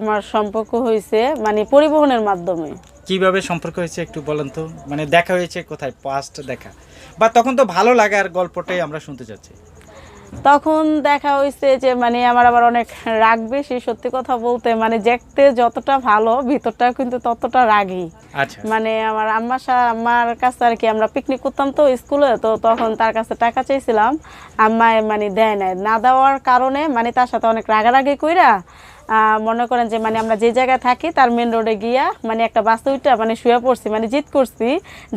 আমার সম্পর্ক হয়েছে মানে পরিবহনের মাধ্যমে। কীভাবে সম্পর্ক হয়েছে একটু বলেন তো? মানে দেখা হয়েছে কোথায়? পাস্ট দেখা। বা তখন তো ভালো লাগার গল্পটাই আমরা শুনতে চাচ্ছি। তখন দেখা হয়েছে যে মানে আমার আবার অনেক রাগ বেশি সত্যি কথা বলতে। মানে দেখতে যতটা ভালো ভিতরটা কিন্তু ততটা রাগী। আচ্ছা। মানে আমার আম্মার সা- আম্মার কাছে আর কি আমরা পিকনিক করতাম তো স্কুলে তো তখন তার কাছে টাকা চাইছিলাম। আম্মায় মানে দেয় নাই। না দেওয়ার কারণে মানে তার সাথে অনেক রাগারাগি কইরা মনে করেন যে মানে আমরা যে জায়গায় থাকি তার মেন রোডে গিয়া মানে একটা বাস উইটা মানে শুয়ে পড়ছি মানে জিত করছি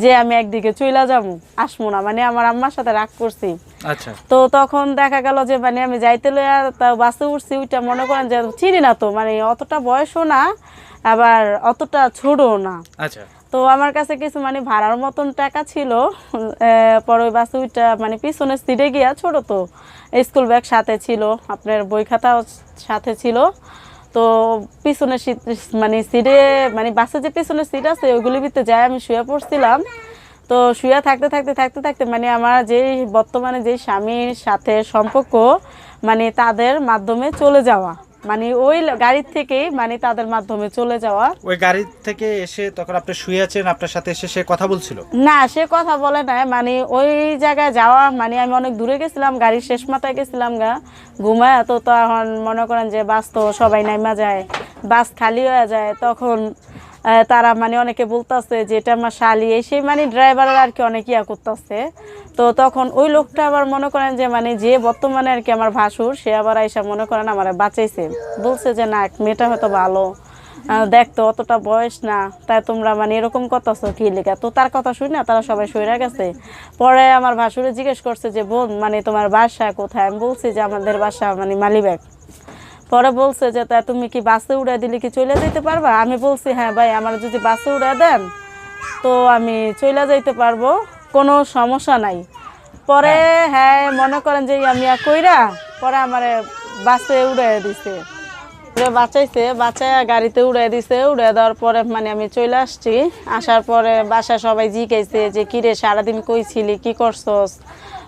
যে আমি একদিকে চইলা যাব আসব না মানে আমার আম্মার সাথে রাগ করছি। আচ্ছা। তো তখন দেখা গেল যে মানে আমি যাইতে লইয়া তা বাসে উঠছি ওইটা মনে করেন যে চিনি না তো মানে অতটা বয়সও না আবার অতটা ছোটও না। আচ্ছা। তো আমার কাছে কিছু মানে ভাড়ার মতন টাকা ছিল পরে ওই বাসে ওইটা মানে পিছনে সিটে গিয়া ছোট তো স্কুল ব্যাগ সাথে ছিল আপনার বই খাতাও সাথে ছিল। তো পিছনে মানে সিটে মানে বাসে যে পিছনে সিট আছে, ওইগুলির ভিতরে যাই আমি শুয়ে পড়ছিলাম। তো শুয়ে থাকতে থাকতে থাকতে থাকতে মানে আমার যে বর্তমানে যে স্বামীর সাথে সম্পর্ক মানে তাদের মাধ্যমে চলে যাওয়া। মানে ওই গাড়ির থেকে মানে তাদের মাধ্যমে চলে যাওয়া। ওই গাড়ি থেকে এসে তখন আপনি শুয়ে আছেন আপনার সাথে এসে সে কথা বলছিল? না সে কথা বলে না মানে ওই জায়গায় যাওয়া মানে আমি অনেক দূরে গেছিলাম গাড়ির শেষ মাথায় গেছিলাম গা। ঘুমায় তো তখন মনে করেন যে বাস তো সবাই নাইমা যায় বাস খালি হয়ে যায় তখন তারা মানে অনেকে বলতেছে যে এটা আমার শালি। সেই মানে ড্রাইভারের আর কি অনেক ইয়া করতেছে। তো তখন ওই লোকটা আবার মনে করেন যে মানে যে বর্তমানে আর কি আমার ভাসুর, সে আবার আইসা মনে করেন আমার বাঁচাইছে। বলছে যে, না, এক মেয়েটা হয়তো ভালো। দেখতো অতটা বয়স না। তাই তোমরা মানে এরকম করতেছো কি লেখা তো তার কথা শুনে না তারা সবাই সইরা গেছে। পরে আমার ভাসুরে জিজ্ঞেস করছে যে, বোন মানে তোমার বাসা কোথায়? আমি বলছি যে, আমাদের বাসা মানে মালিবাগ। পরে বলছে যে তা তুমি কি বাসে উড়ে দিলে কি চলে যেতে পারবা? আমি বলছি হ্যাঁ ভাই আমার যদি বাসে উড়ে দেন তো আমি চলে যাইতে পারব কোনো সমস্যা নাই। পরে হ্যাঁ। মনে করেন যে আমি আর কইরা পরে আমার বাসে উড়ে দিছে। বাঁচাইছে বাঁচায় গাড়িতে উড়ে দিছে উড়ে দেওয়ার পরে মানে আমি চলে আসছি। আসার পরে বাসা সবাই জিজ্ঞাসে যে কিরে সারাদিন কইছিলি কি করছস?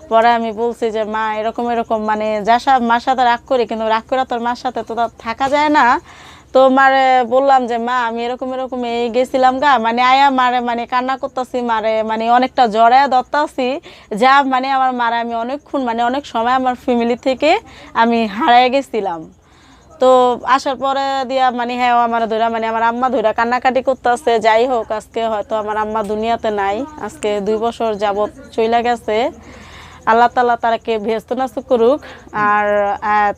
পরে আমি বলছি যে, মা, এরকম এরকম। মানে যা সা- মার সাথে রাগ করি, কিন্তু রাগ করে তোর মার সাথে তো থাকা যায় না। তো মারে বললাম যে, মা, আমি এরকম এরকম এই গেছিলাম গা। মানে আয়া মারে মানে কান্না করতেছি, মারে মানে অনেকটা জ্বরে ধরতাছি। যা মানে আমার মারে আমি অনেকক্ষণ মানে অনেক সময় আমার ফ্যামিলি থেকে আমি হারায় গেছিলাম। তো আসার পরে দিয়া মানে হ্যাঁ আমার ধরা মানে আমার আম্মা ধরা কান্নাকাটি করতেছে। যাই হোক, আজকে হয়তো আমার আম্মা দুনিয়াতে নাই। আজকে দুই বছর যাবত চইলা গেছে। আল্লাহ তালা তারাকে ব্যস্ত নাস্ত করুক। আর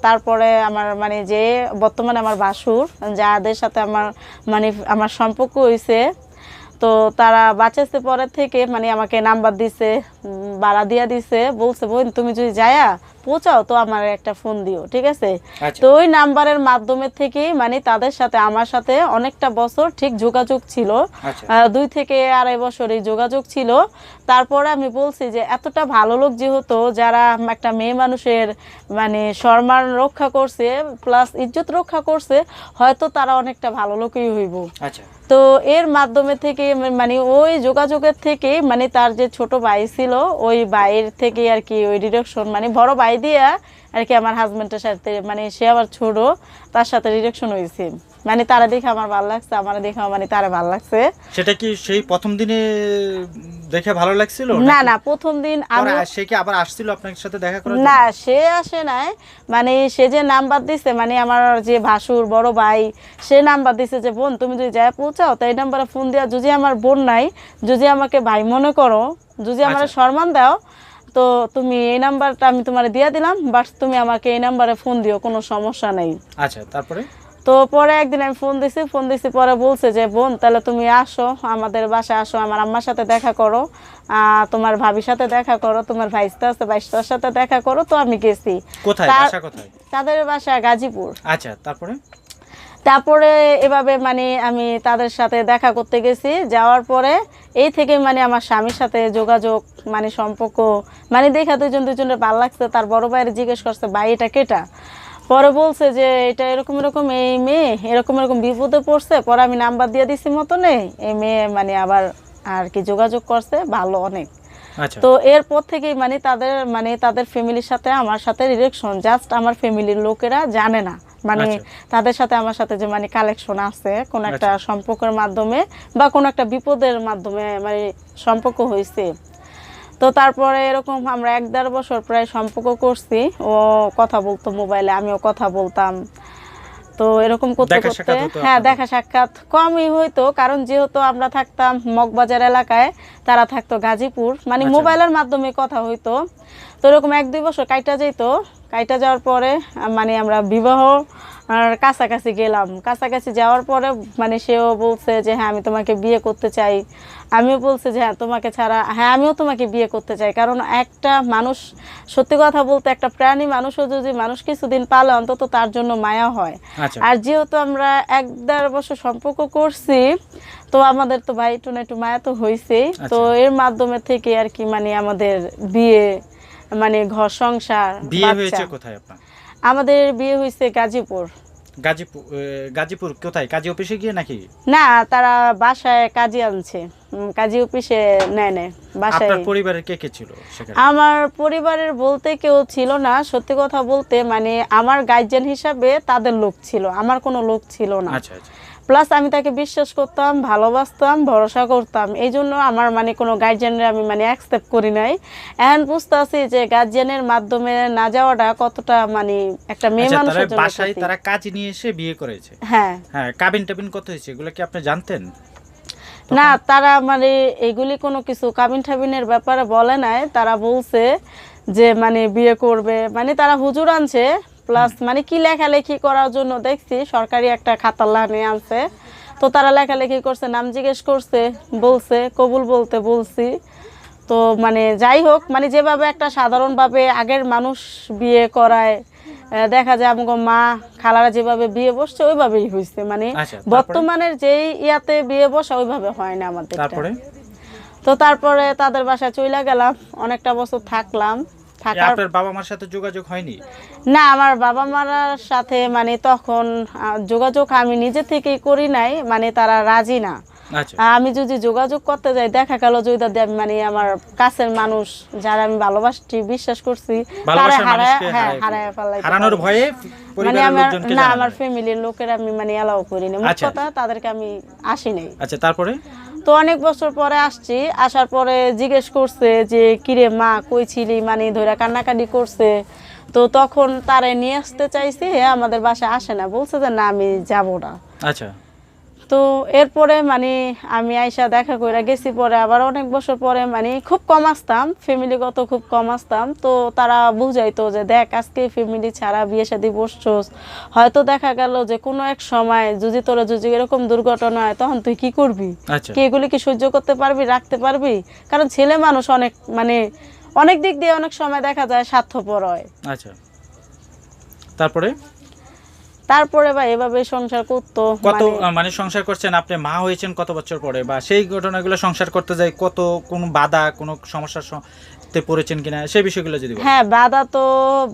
তারপরে আমার মানে যে বর্তমানে আমার বাসুর যাদের সাথে আমার মানে আমার সম্পর্ক হয়েছে তো তারা বাঁচাইছে পরের থেকে মানে আমাকে নাম্বার দিছে বাড়া দিয়া দিছে বলছে বোন তুমি যদি যায়া পৌঁছাও তো আমার একটা ফোন দিও ঠিক আছে? আচ্ছা। তো ওই নাম্বারের মাধ্যমে থেকেই মানে তাদের সাথে আমার সাথে অনেকটা বছর ঠিক যোগাযোগ ছিল। আচ্ছা। দুই থেকে আড়াই বছর এই যোগাযোগ ছিল। তারপরে আমি বলছি যে এতটা ভালো লোক যেহেতু যারা একটা মেয়ে মানুষের মানে সম্মান রক্ষা করছে প্লাস ইজ্জত রক্ষা করছে হয়তো তারা অনেকটা ভালো লোকই হইব। আচ্ছা। তো এর মাধ্যমে থেকে মানে ওই যোগাযোগের থেকে মানে তার যে ছোট ভাই ছিল ওই ভাইয়ের থেকে আর কি ওই ডিরেকশন মানে বড় ভাই দিয়া আর কি আমার হাজবেন্ডের সাথে মানে সে আবার ছোট তার সাথে ডিরেকশন হয়েছে। মানে তারা দেখে আমার ভালো লাগছে আমার দেখে মানে তারা ভালো লাগছে। সেটা কি সেই প্রথম দিনে দেখে ভালো লাগছিল না না প্রথম দিন আমি সে কি আবার আসছিল আপনার সাথে দেখা করার না সে আসে নাই। মানে সে যে নাম্বার দিছে মানে আমার যে ভাসুর বড় ভাই সে নাম্বার দিছে যে বোন তুমি যদি যায় পৌঁছাও তাই নাম্বারে ফোন দেওয়া যদি আমার বোন নাই যদি আমাকে ভাই মনে করো যদি আমার আচ্ছা। সম্মান দাও তো তুমি এই নাম্বারটা আমি তোমার দিয়ে দিলাম বাট তুমি আমাকে এই নাম্বারে ফোন দিও কোনো সমস্যা নেই। আচ্ছা তারপরে? তো পরে একদিন আমি ফোন দিছি ফোন দিছি পরে বলছে যে বোন তাহলে তুমি আসো আমাদের বাসায় আসো আমার আম্মার সাথে দেখা করো তোমার ভাবির সাথে দেখা করো তোমার ভাইস্তা আছে ভাইস্তার সাথে দেখা করো তো আমি গেছি। কোথায়? বাসা কোথায়? তাদের বাসা গাজীপুর। আচ্ছা তারপরে? তারপরে এভাবে মানে আমি তাদের সাথে দেখা করতে গেছি যাওয়ার পরে এই থেকে মানে আমার স্বামীর সাথে যোগাযোগ মানে সম্পর্ক মানে দেখা দুজন দুজনের ভালো লাগছে। তার বড় ভাইয়ের জিজ্ঞেস করছে ভাই এটা কেটা? পরে বলছে যে এটা এরকম এরকম এই মেয়ে এরকম এরকম বিপদে পড়ছে পরে আমি নাম্বার দিয়ে দিছি মতনে এই মেয়ে মানে আবার আর কি যোগাযোগ করছে ভালো অনেক আচ্ছা তো এরপর থেকেই মানে তাদের মানে তাদের ফ্যামিলির সাথে আমার সাথে রিলেকশন জাস্ট আমার ফ্যামিলির লোকেরা জানে না মানে আচ্ছা। তাদের সাথে আমার সাথে যে মানে কালেকশন আছে কোন একটা আচ্ছা। সম্পর্কের মাধ্যমে বা কোন একটা বিপদের মাধ্যমে মানে সম্পর্ক হয়েছে তো তারপরে এরকম আমরা এক দেড় বছর প্রায় সম্পর্ক করছি। ও কথা বলতো মোবাইলে আমিও কথা বলতাম। তো এরকম করতে করতে হ্যাঁ দেখা সাক্ষাৎ কমই হইতো কারণ যেহেতু আমরা থাকতাম মগবাজার এলাকায় তারা থাকতো গাজীপুর মানে আচ্ছা। মোবাইলের মাধ্যমে কথা হইতো। তো এরকম এক দুই বছর কাইটা যেত কাইটা যাওয়ার পরে মানে আমরা বিবাহ আর কাছাকাছি গেলাম। কাছাকাছি যাওয়ার পরে মানে সেও বলছে যে হ্যাঁ আমি তোমাকে বিয়ে করতে চাই। আমিও বলছি যে হ্যাঁ তোমাকে ছাড়া হ্যাঁ আমিও তোমাকে বিয়ে করতে চাই। কারণ একটা মানুষ সত্যি কথা বলতে একটা প্রাণী মানুষও যদি মানুষ কিছুদিন পালে অন্তত তার জন্য মায়া হয়। আচ্ছা। আর যেহেতু আমরা এক দেড় বছর সম্পর্ক করছি তো আমাদের তো ভাই টুনা একটু মায়া তো হয়েছেই তো আচ্ছা। এর মাধ্যমে থেকে আর কি মানে আমাদের বিয়ে মানে ঘর সংসার বিয়ে বাচ্চা। হয়েছে কোথায় আপনার? আমাদের বিয়ে হয়েছে গাজীপুর। গাজীপুর গাজীপুর কোথায়? কাজী অফিসে গিয়ে নাকি? না তারা বাসায় কাজী আনছে। কাজী অফিসে নেয় নেয় বাসায়। আপনার পরিবারের কে কে ছিল আমার পরিবারের বলতে কেউ ছিল না সত্যি কথা বলতে মানে আমার গাইজেন হিসাবে তাদের লোক ছিল আমার কোনো লোক ছিল না। আচ্ছা আচ্ছা। প্লাস আমি তাকে বিশ্বাস করতাম ভালোবাসতাম ভরসা করতাম। এই জন্য আমার মানে কোনো গার্জিয়ানের আমি মানে অ্যাকসেপ্ট করি নাই। এখন বুঝতে আছি যে গার্জিয়ানের মাধ্যমে না যাওয়াটা কতটা মানে একটা মেয়ে আচ্ছা তারা মানুষের জন্য বাসায় তারা কাজ নিয়ে এসে বিয়ে করেছে? হ্যাঁ। হ্যাঁ কাবিন টাবিন কত হয়েছে? এগুলো কি আপনি জানতেন? না তারা মানে এগুলি কোনো কিছু কাবিন ঠাবিনের ব্যাপারে বলে নাই। তারা বলছে যে মানে বিয়ে করবে। মানে তারা হুজুর আনছে প্লাস মানে কি লেখালেখি করার জন্য দেখছি সরকারি একটা খাতাল্লা নিয়ে আনছে। তো তারা লেখালেখি করছে নাম জিজ্ঞেস করছে বলছে কবুল বলতে বলছি। তো মানে যাই হোক মানে যেভাবে একটা সাধারণভাবে আগের মানুষ বিয়ে করায় দেখা যায় আমাকে মা খালারা যেভাবে বিয়ে বসছে ওইভাবেই হয়েছে মানে আচ্ছা, বর্তমানের যেই ইয়াতে বিয়ে বসা ওইভাবে হয় না আমাদের। তো তারপরে তাদের বাসায় চলে গেলাম অনেকটা বছর থাকলাম। আপনার বাবা মার সাথে যোগাযোগ হয়নি? না আমার বাবা মার সাথে মানে তখন যোগাযোগ আমি নিজে করি নাই মানে তারা রাজি না। আচ্ছা। আমি যদি যোগাযোগ করতে যাই দেখা গেল যদি আমি মানে আমার কাছের মানুষ যারা আমি ভালোবাসছি বিশ্বাস করছি তারা হারায় হ্যাঁ হারায় হারায় হারানোর ভয়ে মানে আমার না আমার ফ্যামিলির লোকের আমি মানে এলাও করিনি। মোট আচ্ছা। কথা তাদেরকে আমি আসি নাই। আচ্ছা তারপরে? তো অনেক বছর পরে আসছি, আসার পরে জিজ্ঞেস করছে যে, কিরে মা, কই ছিলি? মানে ধরে কান্নাকাটি করছে। তো তখন তারে নিয়ে আসতে চাইছি, আমাদের বাসায় আসে না। বলছে যে, না, আমি যাব না। আচ্ছা। তো এরপরে মানে আমি আইসা দেখা করে গেছি পরে আবার অনেক বছর পরে মানে খুব কম আসতাম ফ্যামিলিগত খুব কম আসতাম। তো তারা বুঝাইতো যে দেখ আজকে ফ্যামিলি ছাড়া বিয়ে শাদি বসছোস। হয়তো দেখা গেল যে কোনো এক সময় যদি তোরা যদি এরকম দুর্ঘটনা হয় তখন তুই কি করবি? আচ্ছা। কি এগুলি কি সহ্য করতে পারবি রাখতে পারবি? কারণ ছেলে মানুষ অনেক মানে অনেক দিক দিয়ে অনেক সময় দেখা যায় স্বার্থপর হয়। আচ্ছা। তারপরে? তারপরে বা এভাবে সংসার করতো কত মানে- মানে সংসার করছেন আপনি মা হয়েছেন কত বছর পরে? বা সেই ঘটনাগুলো সংসার করতে যাই কত কোন বাধা কোন সমস্যার তে পড়েছেন কিনা সেই বিষয়গুলো যদি হ্যাঁ বাধা তো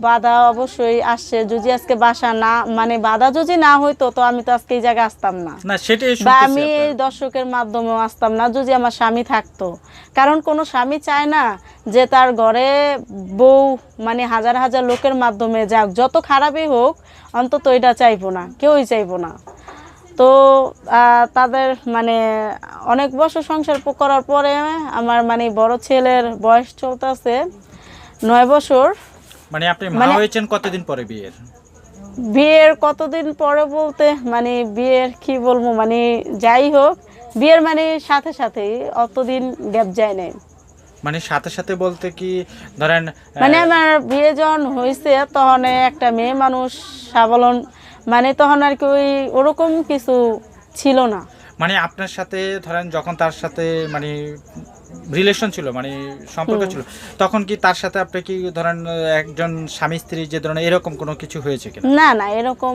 বাধা অবশ্যই আসছে। যদি আজকে বাসা না মানে বাধা যদি না হইতো তো আমি তো আজকে এই জায়গায় আসতাম না। না সেটাই বা আমি এই দর্শকের মাধ্যমেও আসতাম না যদি আমার স্বামী থাকতো। কারণ কোনো স্বামী চায় না যে তার ঘরে বউ মানে হাজার হাজার লোকের মাধ্যমে যাক যত খারাপই হোক অন্তত এটা চাইব না কেউই চাইব না। তো তাদের মানে অনেক বছর সংসার করার পরে আমার মানে বড় ছেলের বয়স চলতেছে নয় বছর। মানে আপনি মা মানে- হয়েছেন কতদিন পরে বিয়ের? বিয়ের কতদিন পরে বলতে মানে বিয়ের কি বলব মানে যাই হোক বিয়ের মানে সাথে সাথেই অতদিন গ্যাপ যায় নাই। মানে সাথে সাথে বলতে কি ধরেন মানে আমার বিয়ে যখন হয়েছে তখন একটা মেয়ে মানুষ স্বাবলম্বন মানে তখন আর কি ওই ওরকম কিছু ছিল না। মানে আপনার সাথে ধরেন যখন তার সাথে মানে রিলেশন ছিল মানে সম্পর্ক ছিল তখন কি তার সাথে আপনি কি ধরেন একজন স্বামী স্ত্রী যে ধরনের এরকম কোনো কিছু হয়েছে কিনা? না না এরকম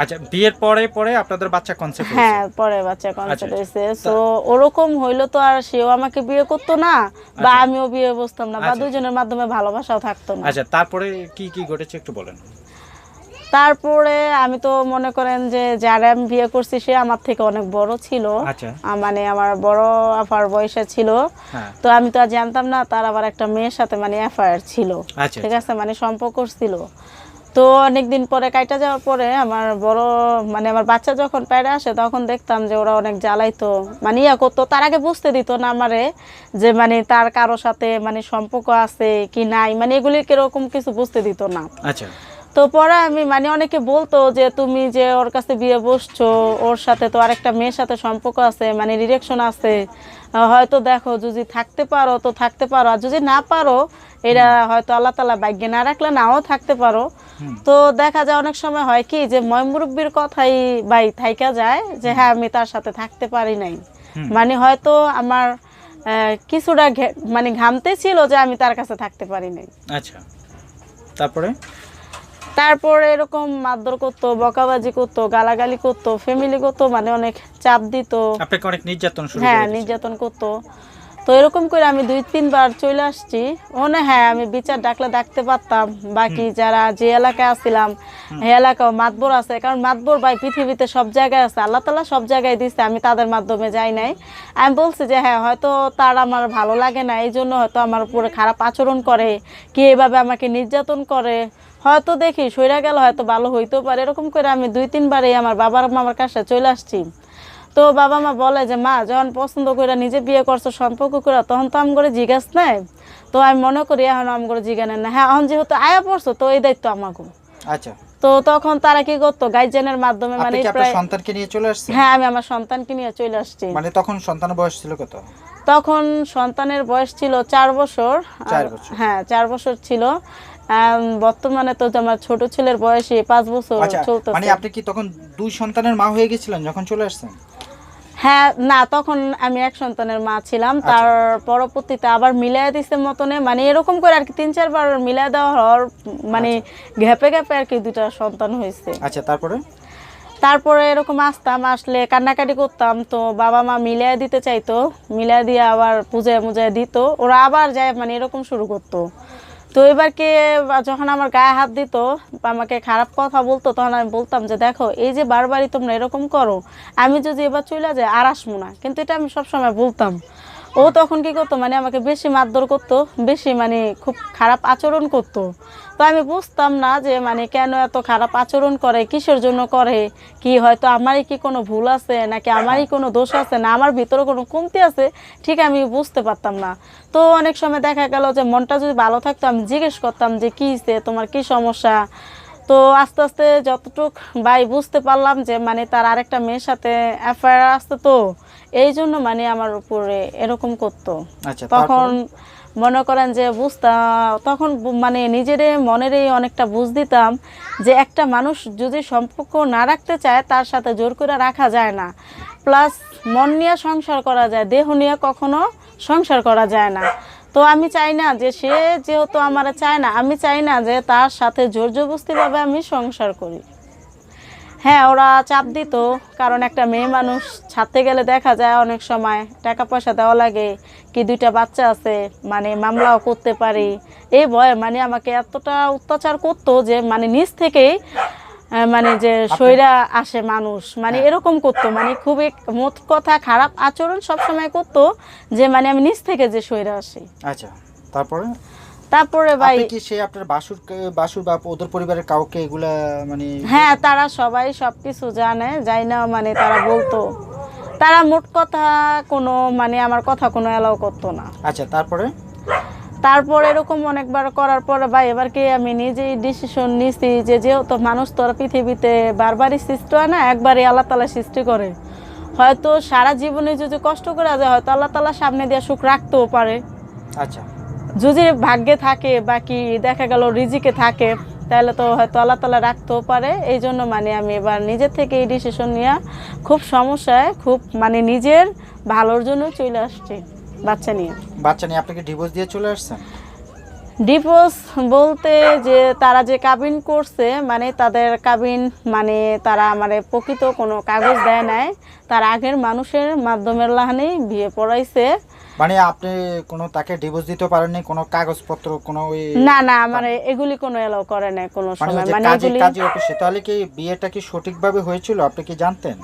আচ্ছা বিয়ের পরে পরে আপনাদের বাচ্চা কনসেপ্ট হ্যাঁ পরে বাচ্চা আচ্ছা, কনসেপ্ট আচ্ছা। হয়েছে। তো ওরকম হইল তো আর সেও আমাকে বিয়ে করতো না বা আচ্ছা। আমিও বিয়ে বসতাম না বা আচ্ছা। দুজনের মাধ্যমে ভালোবাসাও থাকতো না। আচ্ছা তারপরে কি কি ঘটেছে একটু বলেন। তারপরে আমি তো মনে করেন যে যারা আমি বিয়ে করছি সে আমার থেকে অনেক বড় ছিল। আচ্ছা। মানে আমার বড় আফার বয়সে ছিল। হ্যাঁ। তো আমি তো আর জানতাম না তার আবার একটা মেয়ের সাথে মানে অ্যাফায়ার ছিল। আচ্ছা ঠিক আছে? মানে সম্পর্ক ছিল। তো অনেকদিন পরে কাইটা যাওয়ার পরে আমার বড় মানে আমার বাচ্চা যখন পেড়ে আসে তখন দেখতাম যে ওরা অনেক জ্বালাইতো। মানে ইয়া করতো তার আগে বুঝতে দিত না আমারে যে মানে তার কারোর সাথে মানে সম্পর্ক আছে কি নাই। মানে এগুলি কীরকম কিছু বুঝতে দিত না। আচ্ছা। তো পরে আমি মানে অনেকে বলতো যে তুমি যে ওর কাছে বিয়ে বসছো ওর সাথে তো আরেকটা মেয়ের সাথে সম্পর্ক আছে মানে ডিরেকশন আছে। হয়তো দেখো যদি থাকতে পারো তো থাকতে পারো আর যদি না পারো এটা হয়তো আল্লাহ তালা ভাগ্যে না রাখলে নাও থাকতে পারো। তো দেখা যায় অনেক সময় হয় কি যে ময়মুরব্বির কথাই বাই থাইকা যায় যে হ্যাঁ আমি তার সাথে থাকতে পারি নাই। মানে হয়তো আমার কিছুটা মানে ঘামতে ছিল যে আমি তার কাছে থাকতে পারি নাই। আচ্ছা। তারপরে? তারপরে এরকম মারধর করতো বকাবাজি করতো গালাগালি করতো ফ্যামিলি করতো মানে অনেক চাপ দিত। আপনাকে অনেক নির্যাতন শুরু হ্যাঁ নির্যাতন করতো। তো এরকম করে আমি দুই তিনবার চলে আসছি। ওনে হ্যাঁ আমি বিচার ডাকলে ডাকতে পারতাম। বাকি যারা যে এলাকায় আসছিলাম এই এলাকাও মাতবর আছে। কারণ মাতবর ভাই পৃথিবীতে সব জায়গায় আছে। আল্লাহ তালা সব জায়গায় দিচ্ছে আমি তাদের মাধ্যমে যাই নাই। আমি বলছি যে হ্যাঁ হয়তো তার আমার ভালো লাগে না। এই জন্য হয়তো আমার উপরে খারাপ আচরণ করে। কি এভাবে আমাকে নির্যাতন করে? হয়তো দেখি সইরা গেল হয়তো ভালো হইতেও পারে। এরকম করে আমি দুই তিনবারই আমার বাবার মামার কাছে চলে আসছি। তো বাবা মা বলে যে মা যখন পছন্দ করে নিজে বিয়ে করছ সম্পর্ক করে তখন তো আম করে জিজ্ঞাস নাই? তো আমি মনে করি এখন আম করে জিজ্ঞানেন না হ্যাঁ এখন যেহেতু আয়া পড়ছো তো এই দায়িত্ব আমাকে আচ্ছা। তো তখন তারা কি করতো গাইজেনের মাধ্যমে মানে প্রায় সন্তানকে নিয়ে চলে আসছেন? হ্যাঁ আমি আমার সন্তানকে নিয়ে চলে আসছি। মানে তখন সন্তানের বয়স ছিল কত? তখন সন্তানের বয়স ছিল চার বছর। হ্যাঁ চার বছর ছিল। বর্তমানে তো আমার ছোট ছেলের বয়সে পাঁচ বছর আচ্ছা মানে আপনি কি তখন দুই সন্তানের মা হয়ে গেছিলেন যখন চলে আসছেন? হ্যাঁ না তখন আমি এক সন্তানের মা ছিলাম। আচ্ছা। তার পরবর্তীতে আবার মিলাই দিছে মতনে মানে এরকম করে আর কি তিন চারবার মিলাই দেওয়া হওয়ার মানে ঘেপে ঘেপে আর কি দুটা সন্তান হয়েছে। আচ্ছা তারপরে? তারপরে এরকম আসতাম আসলে কান্নাকাটি করতাম তো বাবা মা মিলিয়ে দিতে চাইতো। মিলিয়ে দিয়ে আবার পূজায় মুজায় দিত। ওরা আবার যায় মানে এরকম শুরু করতো। তো এবারকে যখন আমার গায়ে হাত দিত, আমাকে খারাপ কথা বলতো, তখন আমি বলতাম যে, দেখো, এই যে বারবারই তোমরা এরকম করো, আমি যদি এবার চলে যাই, আর আসব না। কিন্তু এটা আমি সবসময় বলতাম। ও তখন কি করতো মানে আমাকে বেশি মারধর করতো, বেশি মানে খুব খারাপ আচরণ করতো। তো আমি বুঝতাম না যে মানে কেন এত খারাপ আচরণ করে, কিসের জন্য করে, কি হয়তো আমারই কি কোনো ভুল আছে, নাকি আমারই কোনো দোষ আছে, না আমার ভিতরে কোনো কমতি আছে, ঠিক আমি বুঝতে পারতাম না। তো অনেক সময় দেখা গেল যে মনটা যদি ভালো থাকতো, আমি জিজ্ঞেস করতাম যে কী তোমার কি সমস্যা? তো আস্তে আস্তে যতটুক ভাই বুঝতে পারলাম যে মানে তার আরেকটা মেয়ের সাথে অ্যাফেয়ার আসতো তো এই জন্য মানে আমার উপরে এরকম করতো। আচ্ছা তখন মনে করেন যে বুঝতাম তখন মানে নিজেরে মনেরই অনেকটা বুঝ দিতাম যে একটা মানুষ যদি সম্পর্ক না রাখতে চায় তার সাথে জোর করে রাখা যায় না। প্লাস মন নিয়ে সংসার করা যায় দেহ নিয়ে কখনো সংসার করা যায় না। তো আমি চাই না যে সে যেহেতু আমার চায় না আমি চাই না যে তার সাথে জোর জবস্তিভাবে আমি সংসার করি। হ্যাঁ ওরা চাপ দিত কারণ একটা মেয়ে মানুষ ছাড়তে গেলে দেখা যায় অনেক সময় টাকা পয়সা দেওয়া লাগে কি দুইটা বাচ্চা আছে মানে মামলাও করতে পারি। এই ভয়ে মানে আমাকে এতটা অত্যাচার করতো যে মানে নিজ থেকেই মানে যে সইরা আসে মানুষ মানে হ্যাঁ। এরকম করতো মানে খুবই মোট কথা খারাপ আচরণ সব সময় করতো যে মানে আমি নিজ থেকে যে সইরা আসি। আচ্ছা তারপরে? তারপরে ভাই কি সে আপনার বাসুর বাসুর বা ওদের পরিবারের কাউকে এগুলা মানে হ্যাঁ তারা সবাই সব কিছু জানে যাই না মানে তারা বলতো। তারা মোট কথা কোনো মানে আমার কথা কোনো অ্যালাউ করতো না। আচ্ছা তারপরে? তারপর এরকম অনেকবার করার পরে ভাই এবার কি আমি নিজেই ডিসিশন নিছি যে যেহেতু মানুষ তো পৃথিবীতে বারবারই সৃষ্টি হয় না একবারই আল্লাহ তালা সৃষ্টি করে। হয়তো সারা জীবনে যদি কষ্ট করা যায় হয়তো আল্লাহ তালা সামনে দিয়ে সুখ রাখতেও পারে। আচ্ছা। যদি ভাগ্যে থাকে বা কি দেখা গেল রিজিকে থাকে তাহলে তো হয়তো আল্লাহ তালা রাখতেও পারে। এই জন্য মানে আমি এবার নিজের থেকে এই ডিসিশন নিয়ে খুব সমস্যায় খুব মানে নিজের ভালোর জন্য চলে আসছি বাচ্চা নিয়ে। বাচ্চা নিয়ে আপনাকে ডিভোর্স দিয়ে চলে আসছেন? ডিভোর্স বলতে যে তারা যে কাবিন করছে মানে তাদের কাবিন মানে তারা মানে প্রকৃত কোনো কাগজ দেয় নাই। তার আগের মানুষের মাধ্যমের লাহানেই বিয়ে পড়াইছে। মানে আপনি কোনো তাকে ডিভোর্স দিতে পারেননি কোনো কাগজপত্র কোনো না না আমার এগুলি কোনো এলাও করে নাই কোনো মানে সময়। মানে কাজে এগুলি কাজে অফিসে তাহলে কি বিয়েটা কি সঠিকভাবে হয়েছিল? আপনি কি জানতেন?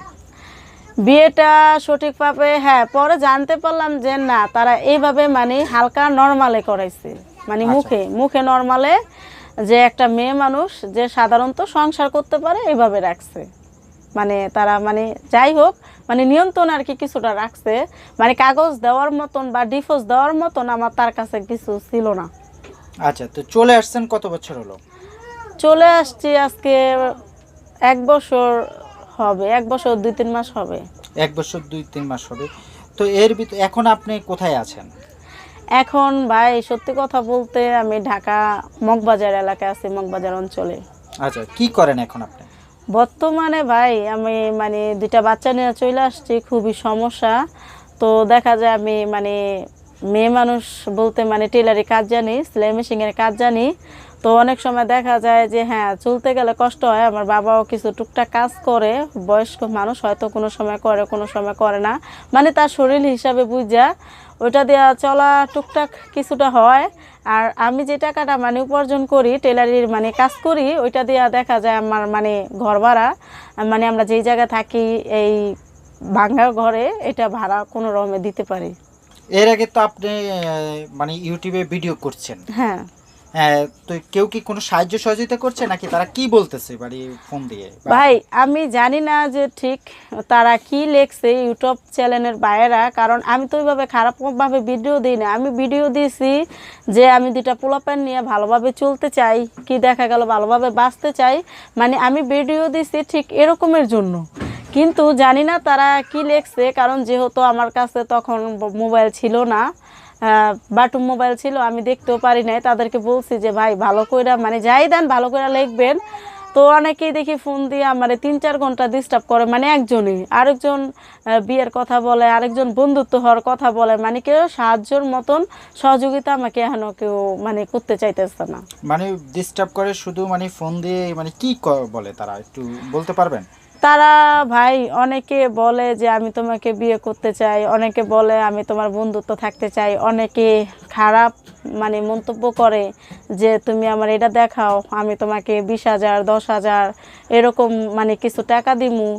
বিয়েটা সঠিকভাবে হ্যাঁ পরে জানতে পারলাম যে না তারা এইভাবে মানে হালকা নর্মালে করাইছে। মানে আচ্ছা। মুখে মুখে নর্মালে যে একটা মেয়ে মানুষ যে সাধারণত সংসার করতে পারে এইভাবে রাখছে। মানে তারা মানে যাই হোক মানে নিয়ন্ত্রণ আর কি কিছুটা রাখছে। মানে কাগজ দেওয়ার মতন বা ডিভোর্স দেওয়ার মতন আমার তার কাছে কিছু ছিল না। আচ্ছা তো চলে আসছেন কত বছর হলো? চলে আসছি আজকে এক বছর হবে এক বছর দুই তিন মাস হবে। এক বছর দুই তিন মাস হবে। তো এর ভিতর এখন আপনি কোথায় আছেন? এখন ভাই সত্যি কথা বলতে আমি ঢাকা মগবাজার এলাকায় আছি মগবাজার অঞ্চলে। আচ্ছা কি করেন এখন আপনি? বর্তমানে ভাই, আমি মানে দুইটা বাচ্চা নিয়ে চলে আসছি, খুবই সমস্যা। তো দেখা যায় আমি মানে মেয়ে মানুষ বলতে মানে টেলারি কাজ জানি, সেলাই মেশিনের কাজ জানি। তো অনেক সময় দেখা যায় যে হ্যাঁ চলতে গেলে কষ্ট হয়, আমার বাবাও কিছু টুকটাক কাজ করে, বয়স্ক মানুষ হয়তো কোনো সময় করে, কোনো সময় করে না। মানে তার শরীর হিসাবে বুঝা, ওইটা দেওয়া চলা টুকটাক কিছুটা হয়। আর আমি যে টাকাটা মানে উপার্জন করি টেলারির মানে কাজ করি ওইটা দিয়ে দেখা যায় আমার মানে ঘর ভাড়া মানে আমরা যেই জায়গায় থাকি এই ভাঙ্গা ঘরে এটা ভাড়া কোনো রকমে দিতে পারি। এর আগে তো আপনি মানে ইউটিউবে ভিডিও করছেন। হ্যাঁ হ্যাঁ। তো কেউ কি কোনো সাহায্য সহযোগিতা করছে? নাকি তারা কি বলতেছে বাড়ি ফোন দিয়ে? ভাই, আমি জানি না যে ঠিক তারা কি লেখছে ইউটিউব চ্যানেলের বাইরা কারণ আমি তো ওইভাবে খারাপভাবে ভিডিও দিই না। আমি ভিডিও দিয়েছি যে আমি দুটা পোলাপেন নিয়ে ভালোভাবে চলতে চাই, কি দেখা গেল ভালোভাবে বাঁচতে চাই। মানে আমি ভিডিও দিছি ঠিক এরকমের জন্য। কিন্তু জানি না তারা কি লেখছে, কারণ যেহেতু আমার কাছে তখন মোবাইল ছিল না বাটুম মোবাইল ছিল, আমি দেখতেও পারি নাই। তাদেরকে বলছি যে, ভাই, ভালো করে মানে যাই দেন, ভালো করে লিখবেন। তো অনেকেই দেখি ফোন দিয়ে আমার তিন চার ঘণ্টা ডিস্টার্ব করে মানে একজনই। আরেকজন বিয়ের কথা বলে, আরেকজন বন্ধুত্ব হওয়ার কথা বলে মানে কেউ সাহায্যর মতন সহযোগিতা আমাকে এখনও কেউ মানে করতে চাইতেছে না। মানে ডিস্টার্ব করে শুধু মানে ফোন দিয়ে মানে কি ক- বলে তারা? একটু বলতে পারবেন? তারা, ভাই, অনেকে বলে যে আমি তোমাকে বিয়ে করতে চাই, অনেকে বলে আমি তোমার বন্ধুত্ব থাকতে চাই, অনেকে খারাপ মানে মন্তব্য করে যে তুমি আমার এটা দেখাও, আমি তোমাকে বিশ হাজার, দশ হাজার, এরকম মানে কিছু টাকা দিমু।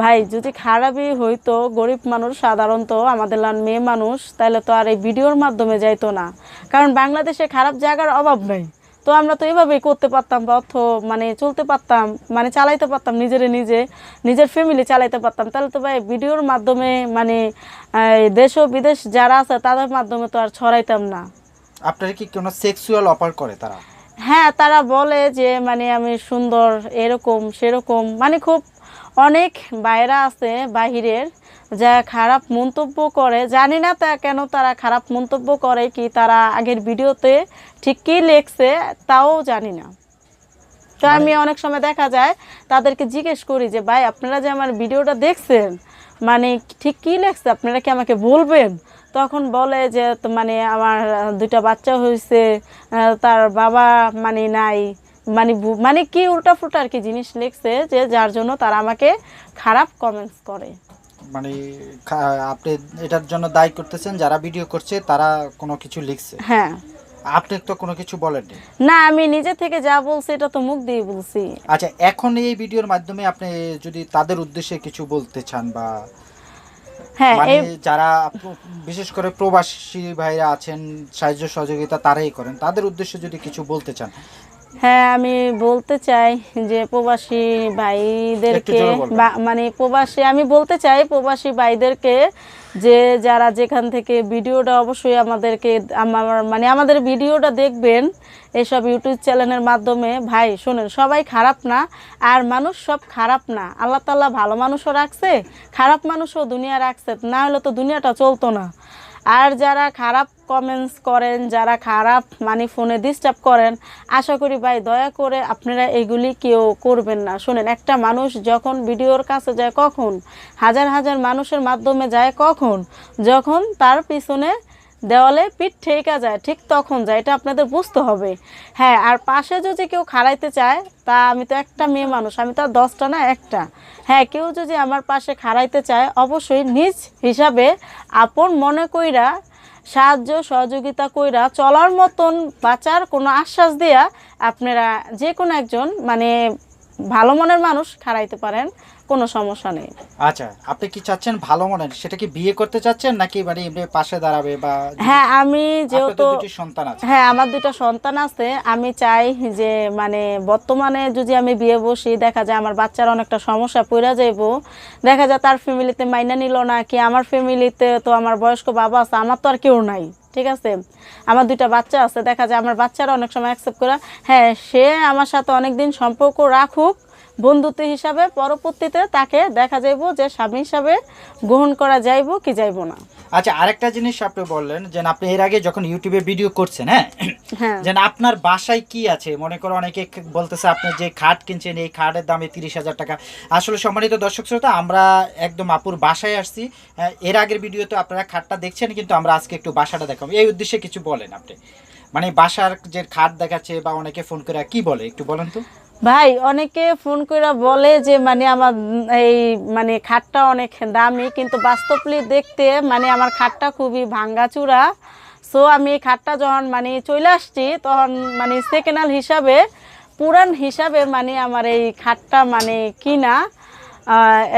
ভাই, যদি খারাপই হইতো, গরিব মানুষ সাধারণত আমাদের মেয়ে মানুষ তাহলে তো আর এই ভিডিওর মাধ্যমে যাইতো না। কারণ বাংলাদেশে খারাপ জায়গার অভাব নাই। তো আমরা তো এভাবেই করতে পারতাম বা অর্থ মানে চলতে পারতাম মানে চালাইতে পারতাম নিজেরে নিজে নিজের ফ্যামিলি চালাইতে পারতাম। তাহলে তো ভাই ভিডিওর মাধ্যমে মানে দেশ ও বিদেশ যারা আছে তাদের মাধ্যমে তো আর ছড়াইতাম না। আপনার কি কোনো সেক্সুয়াল অফার করে তারা? হ্যাঁ তারা বলে যে মানে আমি সুন্দর এরকম সেরকম মানে খুব অনেক বাইরা আছে বাহিরের যা খারাপ মন্তব্য করে জানি না তা কেন তারা খারাপ মন্তব্য করে কি তারা আগের ভিডিওতে ঠিক কী লেখছে তাও জানি না। তো আমি অনেক সময় দেখা যায় তাদেরকে জিজ্ঞেস করি যে ভাই আপনারা যে আমার ভিডিওটা দেখছেন মানে ঠিক কী লেখছে? আপনারা কি আমাকে বলবেন? তখন বলে যে মানে আমার দুইটা বাচ্চা হয়েছে তার বাবা মানে নাই মানে মানে কি উল্টা ফুল্টা আর কি জিনিস লিখছে যে যার জন্য তারা আমাকে খারাপ কমেন্টস করে। মানে আপনি এটার জন্য দায়ী করতেছেন যারা ভিডিও করছে তারা কোনো কিছু লিখছে। হ্যাঁ। আপনি তো কোনো কিছু বলেননি। না আমি নিজে থেকে যা বলছি এটা তো মুখ দিয়ে বলছি। আচ্ছা এখন এই ভিডিওর মাধ্যমে আপনি যদি তাদের উদ্দেশ্যে কিছু বলতে চান বা হ্যাঁ মানে যারা বিশেষ করে প্রবাসী ভাইরা আছেন সাহায্য সহযোগিতা তারাই করেন তাদের উদ্দেশ্যে যদি কিছু বলতে চান হ্যাঁ আমি বলতে চাই যে প্রবাসী ভাইদেরকে বা- মানে প্রবাসী আমি বলতে চাই প্রবাসী ভাইদেরকে যে যারা যেখান থেকে ভিডিওটা অবশ্যই আমাদেরকে আমার মানে আমাদের ভিডিওটা দেখবেন এসব ইউটিউব চ্যানেলের মাধ্যমে। ভাই শোনেন সবাই খারাপ না আর মানুষ সব খারাপ না। আল্লাহ তাল্লাহ ভালো মানুষও রাখছে খারাপ মানুষও দুনিয়া রাখছে না হলে তো দুনিয়াটা চলতো না। আর যারা খারাপ কমেন্টস করেন, যারা খারাপ মানে ফোনে ডিস্টার্ব করেন, আশা করি ভাই দয়া করে আপনারা এগুলি কেউ করবেন না। শুনেন, একটা মানুষ যখন ভিডিওর কাছে যায় কখন? হাজার হাজার মানুষের মাধ্যমে যায় কখন? যখন তার পিছনে দেওয়ালে পিঠ ঠেকা যায়, ঠিক তখন যায়, এটা আপনাদের বুঝতে হবে। হ্যাঁ আর পাশে যদি কেউ খাড়াইতে চায়, তা আমি তো একটা মেয়ে মানুষ, আমি তো আর দশটা না, একটা। হ্যাঁ কেউ যদি আমার পাশে খাড়াইতে চায়, অবশ্যই নিজ হিসাবে আপন মনে কইরা, সাহায্য, সহযোগিতা কইরা, চলার মতন বাঁচার কোনো আশ্বাস দিয়া আপনারা যে কোনো একজন মানে ভালো মনের মানুষ খাড়াইতে পারেন। কোনো সমস্যা নেই। আচ্ছা আপনি কি চাচ্ছেন ভালো মনে সেটা কি বিয়ে করতে চাচ্ছেন নাকি মানে এমনি পাশে দাঁড়াবে বা হ্যাঁ আমি যেহেতু দুটি সন্তান আছে। হ্যাঁ আমার দুটো সন্তান আছে। আমি চাই যে মানে বর্তমানে যদি আমি বিয়ে বসি দেখা যায় আমার বাচ্চার অনেকটা সমস্যা পড়ে যাইব। দেখা যায় তার ফ্যামিলিতে মাইনা নিল না কি আমার ফ্যামিলিতে তো আমার বয়স্ক বাবা আছে আমার তো আর কেউ নাই ঠিক আছে? আমার দুইটা বাচ্চা আছে দেখা যায় আমার বাচ্চারা অনেক সময় অ্যাকসেপ্ট করে হ্যাঁ সে আমার সাথে অনেক দিন সম্পর্ক রাখুক বন্ধুত্ব হিসাবে পরবর্তীতে তাকে দেখা যাইব যে স্বামী হিসাবে গ্রহণ করা যাইব কি যাইব না। আচ্ছা আরেকটা জিনিস আপনি বললেন যে আপনি এর আগে যখন ইউটিউবে ভিডিও করছেন হ্যাঁ? হ্যাঁ। যেন আপনার বাসায় কি আছে? মনে করো অনেকে বলতেছে আপনি যে খাট কিনছেন এই খাটের দামে তিরিশ হাজার টাকা। আসলে সম্মানিত দর্শক শ্রোতা আমরা একদম আপুর বাসায় আসছি। এর আগের ভিডিওতে আপনারা খাটটা দেখছেন কিন্তু আমরা আজকে একটু বাসাটা দেখাবো। এই উদ্দেশ্যে কিছু বলেন আপনি। মানে বাসার যে খাট দেখাচ্ছে বা অনেকে ফোন করে কি বলে? একটু বলেন তো। ভাই, অনেকে ফোন করে বলে যে মানে আমার এই মানে খাটটা অনেক দামি। কিন্তু বাস্তবলি দেখতে মানে আমার খাটটা খুবই ভাঙ্গাচুরা সো আমি খাটটা যখন মানে চলে আসছি, তখন মানে সেকেন্ড হিসাবে, পুরান হিসাবে মানে আমার এই খাটটা মানে কিনা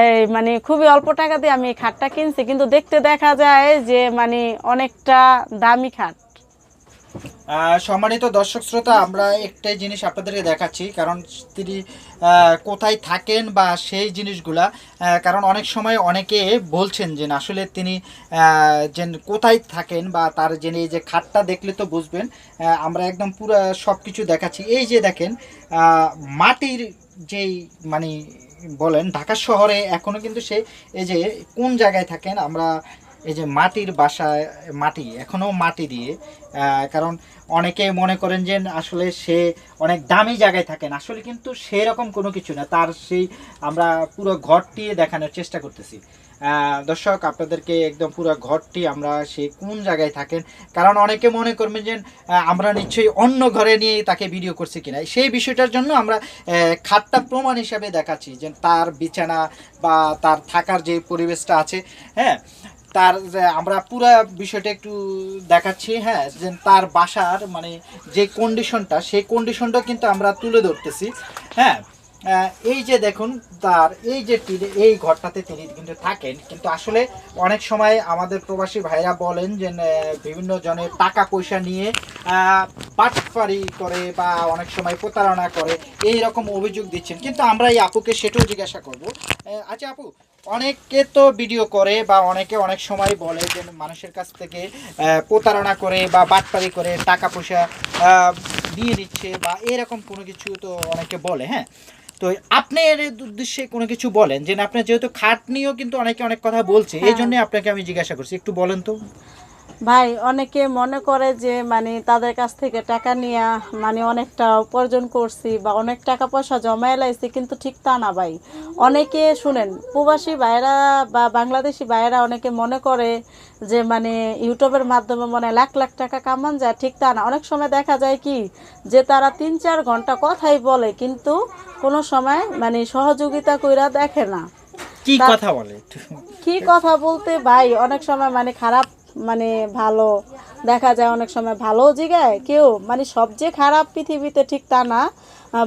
এই মানে খুবই অল্প টাকা দিয়ে আমি খাটটা কিনছি। কিন্তু দেখতে দেখা যায় যে মানে অনেকটা দামি খাট। সম্মানিত দর্শক শ্রোতা, আমরা একটাই জিনিস আপনাদেরকে দেখাচ্ছি, কারণ তিনি কোথায় থাকেন বা সেই জিনিসগুলা কারণ অনেক সময় অনেকে বলছেন যে আসলে তিনি যে কোথায় থাকেন বা তার যে এই যে খাটটা দেখলে তো বুঝবেন আমরা একদম পুরো সব কিছু দেখাচ্ছি। এই যে দেখেন মাটির যেই মানে বলেন, ঢাকা শহরে এখনও কিন্তু সে, এই যে কোন জায়গায় থাকেন, আমরা এই যে মাটির বাসায়, মাটি এখনও মাটি দিয়ে কারণ অনেকে মনে করেন যে আসলে সে অনেক দামি জায়গায় থাকেন আসলে কিন্তু সেরকম কোনো কিছু না। তার সেই আমরা পুরো ঘরটি দেখানোর চেষ্টা করতেছি। দর্শক, আপনাদেরকে একদম পুরো ঘরটি আমরা সে কোন জায়গায় থাকেন? কারণ অনেকে মনে করবেন যে আমরা নিশ্চয়ই অন্য ঘরে নিয়ে তাকে ভিডিও করছি কিনা। সেই বিষয়টার জন্য আমরা খাটটা প্রমাণ হিসাবে দেখাচ্ছি যে তার বিছানা বা তার থাকার যে পরিবেশটা আছে হ্যাঁ তার আমরা পুরো বিষয়টা একটু দেখাচ্ছি হ্যাঁ যে তার বাসার মানে যে কন্ডিশনটা সেই কন্ডিশনটা কিন্তু আমরা তুলে ধরতেছি হ্যাঁ। এই যে দেখুন, তার এই যে এই ঘরটাতে তিনি কিন্তু থাকেন, কিন্তু আসলে অনেক সময় আমাদের প্রবাসী ভাইরা বলেন যে বিভিন্ন জনের টাকা পয়সা নিয়ে পাটফারি করে বা অনেক সময় প্রতারণা করে এই রকম অভিযোগ দিচ্ছেন। কিন্তু আমরা এই আপুকে সেটাও জিজ্ঞাসা করব। আচ্ছা আপু অনেকে তো ভিডিও করে বা অনেকে অনেক সময় বলে যে মানুষের কাছ থেকে প্রতারণা করে বা বাটপারি করে টাকা পয়সা দিয়ে দিচ্ছে বা এরকম কোনো কিছু তো অনেকে বলে হ্যাঁ? তো আপনি এর উদ্দেশ্যে কোনো কিছু বলেন যে আপনার যেহেতু খাট নিয়েও কিন্তু অনেকে অনেক কথা বলছে এই জন্যে জন্য আপনাকে আমি জিজ্ঞাসা করছি একটু বলেন তো। ভাই অনেকে মনে করে যে মানে তাদের কাছ থেকে টাকা নিয়ে মানে অনেকটা উপার্জন করছি বা অনেক টাকা পয়সা জমায় লাইছি কিন্তু ঠিক তা না ভাই। অনেকে শুনেন প্রবাসী ভাইয়েরা বা বাংলাদেশি ভাইয়েরা অনেকে মনে করে যে মানে ইউটিউবের মাধ্যমে মনে লাখ লাখ টাকা কামান যায় ঠিক তা না। অনেক সময় দেখা যায় কি যে তারা তিন চার ঘণ্টা কথাই বলে কিন্তু কোনো সময় মানে সহযোগিতা কইরা দেখে না। কি কথা বলে কি কথা বলতে ভাই অনেক সময় মানে খারাপ মানে ভালো, দেখা যায় অনেক সময় ভালো জিগায়, কেউ মানে সবচেয়ে খারাপ পৃথিবীতে ঠিক তা না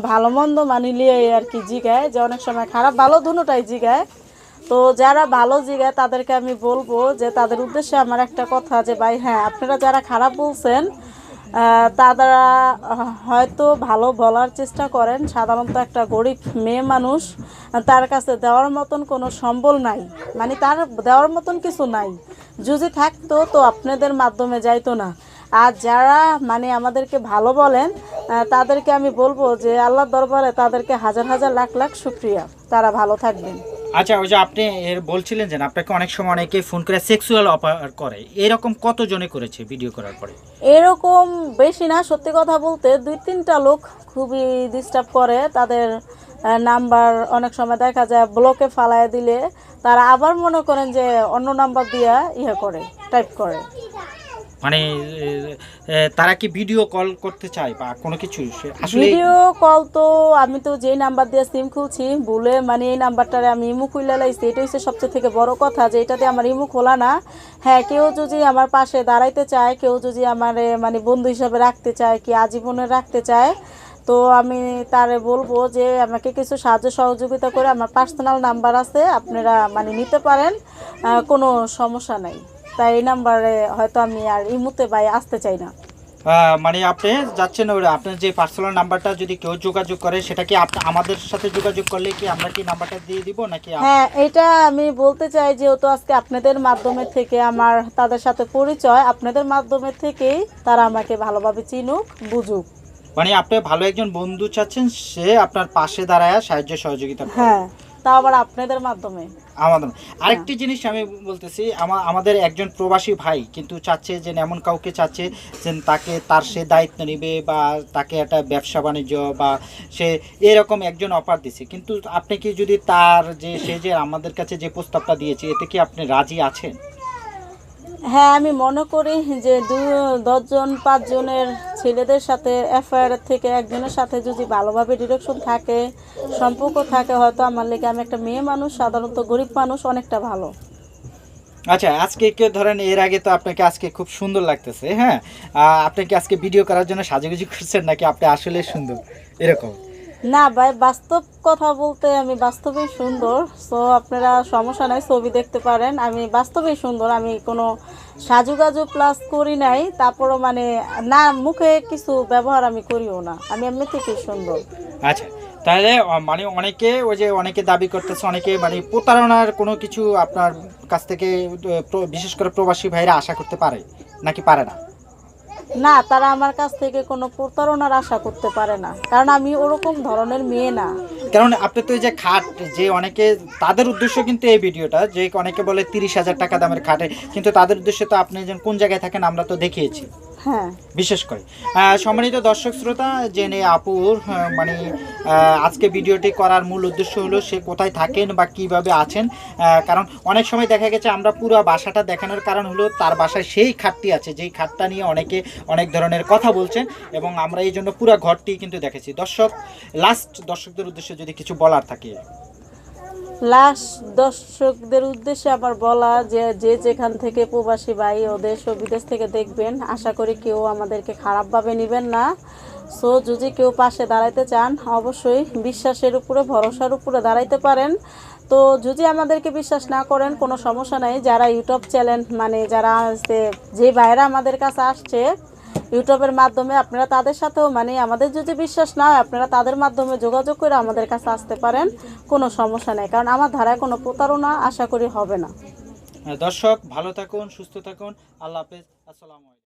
ভালো মন্দ মানে লিয়ে আর কি জিগায়, যে অনেক সময় খারাপ ভালো দুটাই জিগায়। তো যারা ভালো জিগায় তাদেরকে আমি বলব যে তাদের উদ্দেশ্যে আমার একটা কথা যে, ভাই হ্যাঁ আপনারা যারা খারাপ বলছেন তারা হয়তো ভালো বলার চেষ্টা করেন। সাধারণত একটা গরিব মেয়ে মানুষ তার কাছে দেওয়ার মতন কোনো সম্বল নাই। মানে তার দেওয়ার মতন কিছু নাই। যদি থাকতো তো আপনাদের মাধ্যমে যাইতো না। আর যারা মানে আমাদেরকে ভালো বলেন তাদেরকে আমি বলব যে, আল্লাহর দরবারে তাদেরকে হাজার হাজার লাখ লাখ শুক্রিয়া। তারা ভালো থাকবেন। আচ্ছা ওই যে আপনি বলছিলেন যে আপনাকে অনেক সময় অনেকে ফোন করে সেক্সুয়াল অফার করে। এরকম কতজনে করেছে ভিডিও করার পরে? এরকম বেশি না, সত্যি কথা বলতে দুই তিনটা লোক খুবই ডিস্টার্ব করে। তাদের নাম্বার অনেক সময় দেখা যায় ব্লকে ফালায় দিলে। তারা আবার মনে করেন যে অন্য নাম্বার দিয়া ইয়ে করে টাইপ করে। মানে তারা কি ভিডিও কল করতে চায় বা কোনো কিছু? ভিডিও কল তো আমি তো যেই নাম্বার দিয়ে সিম খুলছি, ভুলে মানে এই নাম্বারটারে আমি ইমু খুলে লাইছি এটা হচ্ছে সবচেয়ে থেকে বড় কথা যে এটাতে আমার ইমু খোলা না। হ্যাঁ কেউ যদি আমার পাশে দাঁড়াইতে চায়, কেউ যদি আমার মানে বন্ধু হিসাবে রাখতে চায়, কি আজীবনে রাখতে চায়, তো আমি তারে বলব যে আমাকে কিছু সাহায্য সহযোগিতা করে, আমার পার্সোনাল নাম্বার আছে, আপনারা মানে নিতে পারেন কোনো সমস্যা নাই। তাই এই নাম্বারে হয়তো আমি আর ইমুতে বাই আসতে চাই না। মানে আপনি যাচ্ছেন ওরা আপনার যে পার্সোনাল নাম্বারটা যদি কেউ যোগাযোগ করে সেটা কি আমাদের সাথে যোগাযোগ করলে কি আমরা কি নাম্বারটা দিয়ে দিব নাকি হ্যাঁ এটা আমি বলতে চাই যেহেতু আজকে আপনাদের মাধ্যমে থেকে আমার তাদের সাথে পরিচয় আপনাদের মাধ্যমে থেকেই তারা আমাকে ভালোভাবে চিনুক বুঝুক। মানে আপনি ভালো একজন বন্ধু চাচ্ছেন সে আপনার পাশে দাঁড়ায় সাহায্য সহযোগিতা হ্যাঁ। তা আবার আপনাদের মাধ্যমে? আমাদের আরেকটি জিনিস আমি বলতেছি আমা- আমাদের একজন প্রবাসী ভাই কিন্তু চাচ্ছে যে এমন কাউকে চাচ্ছে যে তাকে তার সে দায়িত্ব নেবে বা তাকে একটা ব্যবসা বাণিজ্য বা সে এরকম একজন অফার দিছে। কিন্তু আপনি কি যদি তার যে সে যে আমাদের কাছে যে প্রস্তাবটা দিয়েছে এতে কি আপনি রাজি আছেন? হ্যাঁ আমি মনে করি যে দু, দশজন, পাঁচজনের ছেলেদের সাথে এফআইআর থেকে একজনের সাথে যদি ভালোভাবে ডিরেকশন থাকে, সম্পর্ক থাকে, হয়তো আমার লেগে আমি একটা মেয়ে মানুষ, সাধারণত গরিব মানুষ অনেকটা ভালো। আচ্ছা আজকে কেউ ধরেন এর আগে তো আপনাকে আজকে খুব সুন্দর লাগতেছে হ্যাঁ? আপনি কি আজকে ভিডিও করার জন্য সাজুগুজি করছেন নাকি আপনি আসলে সুন্দর? এরকম। না ভাই, বাস্তব কথা বলতে আমি বাস্তবেই সুন্দর সো আপনারা সমস্যা নাই, ছবি দেখতে পারেন। আমি বাস্তবেই সুন্দর, আমি কোনো সাজুগাজু প্লাস করি নাই, তারপরও মানে না, মুখে কিছু ব্যবহার আমি করিও না, আমি এমনি থেকেই সুন্দর। আচ্ছা তাহলে মানে অনেকে, ওই যে অনেকে দাবি করতেছে, অনেকে মানে প্রতারণার কোনো কিছু আপনার কাছ থেকে বিশেষ করে প্রবাসী ভাইরা আশা করতে পারে, নাকি পারে না? না, তারা আমার কাছ থেকে কোনো প্রতারণার আশা করতে পারে না। কারণ আমি ওরকম ধরনের মেয়ে না। কারণ আপনি তো এই যে খাট, যে অনেকে, তাদের উদ্দেশ্য কিন্তু এই ভিডিওটা, যে অনেকে বলে তিরিশ হাজার টাকা দামের খাটে, কিন্তু তাদের উদ্দেশ্য তো আপনি কোন জায়গায় থাকেন আমরা তো দেখিয়েছি। বিশেষ করে। সম্মানিত দর্শক শ্রোতা, জেনে আপুর মানে আজকে ভিডিওটি করার মূল উদ্দেশ্য হলো সে কোথায় থাকেন বা কীভাবে আছেন। কারণ অনেক সময় দেখা গেছে আমরা পুরো বাসাটা দেখানোর কারণ হলো তার বাসায় সেই খাটটি আছে, যেই খাটটা নিয়ে অনেকে অনেক ধরনের কথা বলছেন এবং আমরা এই জন্য পুরো ঘরটি কিন্তু দেখেছি। দর্শক লাস্ট দর্শকদের উদ্দেশ্যে যদি কিছু বলার থাকে। লাস্ট দর্শকদের উদ্দেশ্যে আমার বলা যে যে যেখান থেকে প্রবাসী ভাই ও দেশ ও বিদেশ থেকে দেখবেন, আশা করি কেউ আমাদেরকে খারাপভাবে নেবেন না। সো, যদি কেউ পাশে দাঁড়াইতে চান, অবশ্যই বিশ্বাসের উপরে, ভরসার উপরে দাঁড়াইতে পারেন। তো, যদি আমাদেরকে বিশ্বাস না করেন, কোনো সমস্যা নাই। যারা ইউটিউব চ্যানেল মানে যারা যে ভাইরা আমাদের কাছে আসছে ইউটিউবের মাধ্যমে আপনারা তাদের সাথেও মানে আমাদের যদি বিশ্বাস না হয়, আপনারা তাদের মাধ্যমে যোগাযোগ করে আমাদের কাছে আসতে পারেন। কোনো সমস্যা নেই, কারণ আমার ধারায় কোনো প্রতারণা আশা করি হবে না। দর্শক, ভালো থাকুন, সুস্থ থাকুন। আল্লাহ হাফেজ, আসসালামু